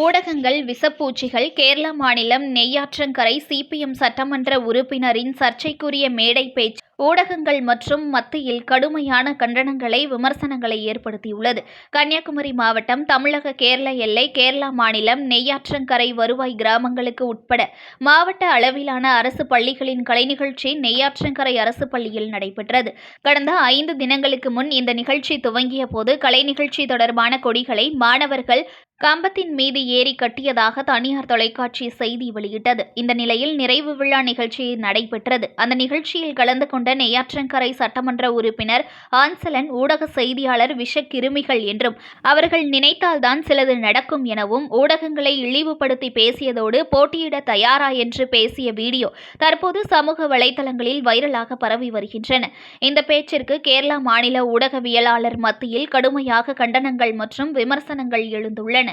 ஊடகங்கள் விசப்பூச்சிகள் கேரள மாநிலம் நெய்யாற்றங்கரை சிபிஎம் சட்டமன்ற உறுப்பினரின் சர்ச்சைக்குரிய மேடை பேச்சு ஊடகங்கள் மற்றும் மத்தியில் கடுமையான கண்டனங்களை விமர்சனங்களை ஏற்படுத்தியுள்ளது. கன்னியாகுமரி மாவட்டம் தமிழக கேரள எல்லை கேரளா மாநிலம் நெய்யாற்றங்கரை வருவாய் கிராமங்களுக்கு உட்பட மாவட்ட அளவிலான அரசு பள்ளிகளின் கலை நிகழ்ச்சி நெய்யாற்றங்கரை அரசு பள்ளியில் நடைபெற்றது. கடந்த ஐந்து தினங்களுக்கு முன் இந்த நிகழ்ச்சி துவங்கிய போது கலை நிகழ்ச்சி தொடர்பான கொடிகளை மாணவர்கள் கம்பத்தின் மீது ஏறி கட்டியதாக தனியார் தொலைக்காட்சி செய்தி வெளியிட்டது. இந்த நிலையில் நிறைவு விழா நிகழ்ச்சி நடைபெற்றது. அந்த நிகழ்ச்சியில் கலந்து கொண்ட நெய்யாற்றங்கரை சட்டமன்ற உறுப்பினர் ஆன்சலன் ஊடக செய்தியாளர் விஷக்கிருமிகள் என்றும் அவர்கள் நினைத்தால்தான் சிலது நடக்கும் எனவும் ஊடகங்களை இழிவுபடுத்தி பேசியதோடு போட்டியிட தயாரா என்று பேசிய வீடியோ தற்போது சமூக வலைதளங்களில் வைரலாக பரவி வருகின்றன. இந்த பேச்சிற்கு கேரளா மாநில ஊடகவியலாளர் மத்தியில் கடுமையாக கண்டனங்கள் மற்றும் விமர்சனங்கள் எழுந்துள்ளன.